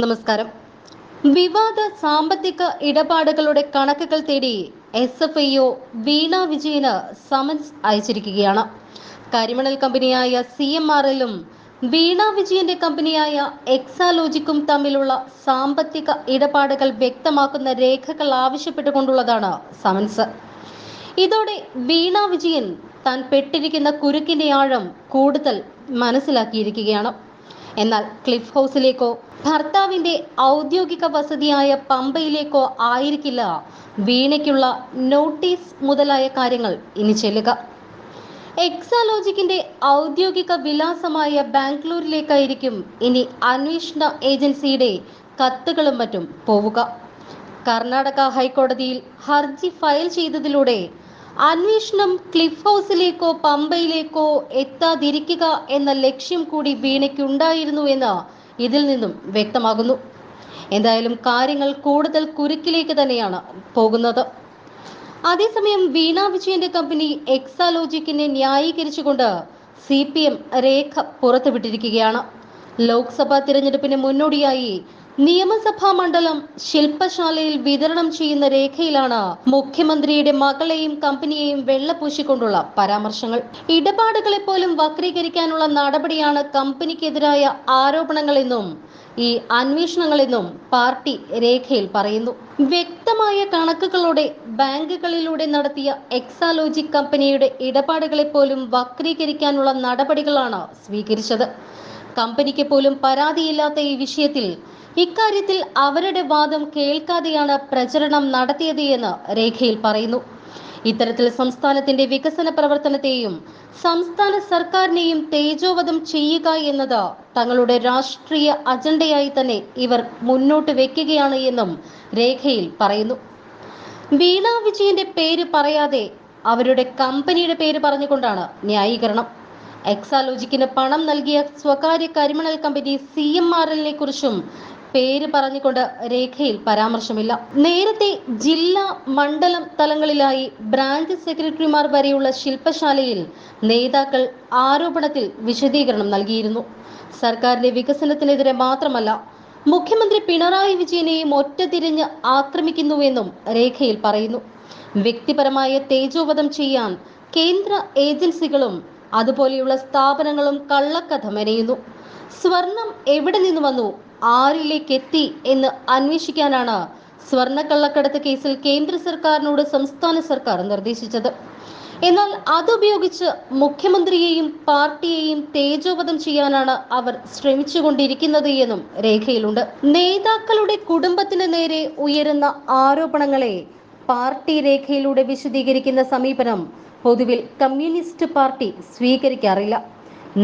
നമസ്കാരം. വിവാദ സാമ്പത്തിക ഇടപാടുകളുടെ കണക്കുകൾ തേടി S F I O Veena Vijayan summons അയച്ചിരിക്കുകയാണ്. കരിമണൽ കമ്പനിയായ സി എം ആർ എല്ലും വീണ വിജയന്റെ കമ്പനിയായ എക്സാലോജിക്കും തമ്മിലുള്ള സാമ്പത്തിക ഇടപാടുകൾ വ്യക്തമാക്കുന്ന രേഖകൾ ആവശ്യപ്പെട്ടുകൊണ്ടുള്ളതാണ് സമൻസ്. ഇതോടെ വീണ വിജയൻ താൻ പെട്ടിരിക്കുന്ന കുരുക്കിന്റെ ആഴം കൂടുതൽ മനസ്സിലാക്കിയിരിക്കുകയാണ്. എന്നാൽ ക്ലിഫ് ഹൗസിലേക്കോ ഭർത്താവിന്റെ ഔദ്യോഗിക വസതിയായ പമ്പയിലേക്കോ ആയിരിക്കില്ല വീണയ്ക്കുള്ള നോട്ടീസ് മുതലായ കാര്യങ്ങൾ ഇനി ചെല്ലുക. എക്സാലോജിക്കിന്റെ ഔദ്യോഗിക വിലാസമായ ബാംഗ്ലൂരിലേക്കായിരിക്കും ഇനി അന്വേഷണ ഏജൻസിയുടെ കത്തുകളും മറ്റും പോവുക. കർണാടക ഹൈക്കോടതിയിൽ ഹർജി ഫയൽ ചെയ്തതിലൂടെ അന്വേഷണം ക്ലിഫ് ഹൗസിലേക്കോ പമ്പയിലേക്കോ എത്താതിരിക്കുക എന്ന ലക്ഷ്യം കൂടി വീണയ്ക്കുണ്ടായിരുന്നു എന്ന് ഇതിൽ നിന്നും വ്യക്തമാകുന്നു. എന്തായാലും കാര്യങ്ങൾ കൂടുതൽ കുരുക്കിലേക്ക് തന്നെയാണ് പോകുന്നത്. അതേസമയം വീണ വിജയന്റെ കമ്പനി എക്സാലോജിക്കിനെ ന്യായീകരിച്ചുകൊണ്ട് സി പി എം രേഖ പുറത്തുവിട്ടിരിക്കുകയാണ്. ലോക്സഭാ തിരഞ്ഞെടുപ്പിന് മുന്നോടിയായി നിയമസഭാ മണ്ഡലം ശില്പശാലയിൽ വിതരണം ചെയ്യുന്ന രേഖയിലാണ് മുഖ്യമന്ത്രിയുടെ മകളെയും കമ്പനിയെയും വെള്ളപൂശിക്കൊണ്ടുള്ള പരാമർശങ്ങൾ. ഇടപാടുകളെ പോലും വക്രീകരിക്കാനുള്ള നടപടിയാണ് കമ്പനിക്കെതിരായ ആരോപണങ്ങളെന്നും ഈ അന്വേഷണങ്ങളെന്നും പാർട്ടി രേഖയിൽ പറയുന്നു. വ്യക്തമായ കണക്കുകളോടെ ബാങ്കുകളിലൂടെ നടത്തിയ എക്സാലോജിക് കമ്പനിയുടെ ഇടപാടുകളെ പോലും വക്രീകരിക്കാനുള്ള നടപടികളാണ് സ്വീകരിച്ചത്. കമ്പനിക്ക് പോലും പരാതിയില്ലാത്ത ഈ വിഷയത്തിൽ ഇക്കാര്യത്തിൽ അവരുടെ വാദം കേൾക്കാതെയാണ് പ്രചരണം നടത്തിയത് എന്ന് രേഖയിൽ പറയുന്നു. ഇത്തരത്തിൽ സംസ്ഥാനത്തിന്റെ വികസന പ്രവർത്തനത്തെയും സംസ്ഥാന സർക്കാരിനെയും തേജോവധം ചെയ്യുക എന്നത് തങ്ങളുടെ രാഷ്ട്രീയ അജണ്ടയായി തന്നെ ഇവർ മുന്നോട്ട് വെക്കുകയാണ് എന്നും രേഖയിൽ പറയുന്നു. വീണ വിജയന്റെ പേര് പറയാതെ അവരുടെ കമ്പനിയുടെ പേര് പറഞ്ഞുകൊണ്ടാണ് ന്യായീകരണം. എക്സാലോജിക്കിന് പണം നൽകിയ സ്വകാര്യ കരിമണൽ കമ്പനി സി എം ആർ എല്ലിനെ കുറിച്ചും പേര് പറഞ്ഞുകൊണ്ട് രേഖയിൽ പരാമർശമില്ല. നേരത്തെ ജില്ലാ മണ്ഡലം തലങ്ങളിലായി ബ്രാഞ്ച് സെക്രട്ടറിമാർ വരെയുള്ള ശില്പശാലയിൽ നേതാക്കൾ ആരോപണത്തിൽ വിശദീകരണം നൽകിയിരുന്നു. സർക്കാരിന്റെ വികസനത്തിനെതിരെ മാത്രമല്ല മുഖ്യമന്ത്രി പിണറായി വിജയനെയും ഒറ്റ തിരിഞ്ഞ് ആക്രമിക്കുന്നുവെന്നും രേഖയിൽ പറയുന്നു. വ്യക്തിപരമായ തേജോവധം ചെയ്യാൻ കേന്ദ്ര ഏജൻസികളും അതുപോലെയുള്ള സ്ഥാപനങ്ങളും കള്ളക്കഥ മെനയുന്നു സ്വർണം എവിടെ നിന്ന് വന്നു? ആരിലേക്ക് എത്തി എന്ന് അന്വേഷിക്കാനാണ് സ്വർണ കള്ളക്കടത്ത് കേസിൽ കേന്ദ്ര സർക്കാരിനോട് സംസ്ഥാന സർക്കാർ നിർദ്ദേശിച്ചത്. എന്നാൽ അതുപയോഗിച്ച് മുഖ്യമന്ത്രിയെയും പാർട്ടിയെയും തേജോവധം ചെയ്യാനാണ് അവർ ശ്രമിച്ചുകൊണ്ടിരിക്കുന്നത് എന്നും രേഖയിലുണ്ട്. നേതാക്കളുടെ കുടുംബത്തിന് നേരെ ഉയരുന്ന ആരോപണങ്ങളെ പാർട്ടി രേഖയിലൂടെ വിശദീകരിക്കുന്ന സമീപനം പൊതുവിൽ കമ്മ്യൂണിസ്റ്റ് പാർട്ടി സ്വീകരിക്കാറില്ല.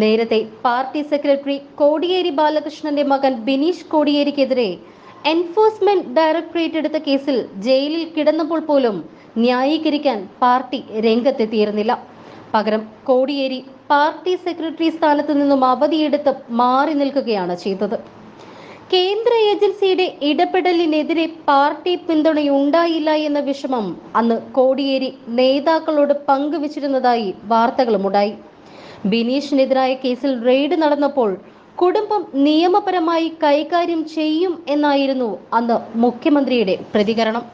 നേരത്തെ പാർട്ടി സെക്രട്ടറി കോടിയേരി ബാലകൃഷ്ണന്റെ മകൻ ബിനീഷ് കോടിയേരിക്കെതിരെ എൻഫോഴ്സ്മെന്റ് ഡയറക്ടറേറ്റ് എടുത്ത കേസിൽ ജയിലിൽ കിടന്നപ്പോൾ പോലും ന്യായീകരിക്കാൻ പാർട്ടി രംഗത്തെത്തിയിരുന്നില്ല. പകരം കോടിയേരി പാർട്ടി സെക്രട്ടറി സ്ഥാനത്ത് നിന്നും അവധിയെടുത്ത് മാറി നിൽക്കുകയാണ് ചെയ്തത്. കേന്ദ്ര ഏജൻസിയുടെ ഇടപെടലിനെതിരെ പാർട്ടി പിന്തുണയുണ്ടായില്ല എന്ന വിഷമം അന്ന് കോടിയേരി നേതാക്കളോട് പങ്കുവച്ചിരുന്നതായി വാർത്തകളുമുണ്ടായി. ബിനീഷിനെതിരായ കേസിൽ റെയ്ഡ് നടന്നപ്പോൾ കുടുംബം നിയമപരമായി കൈകാര്യം ചെയ്യും എന്നായിരുന്നു അന്ന് മുഖ്യമന്ത്രിയുടെ പ്രതികരണം.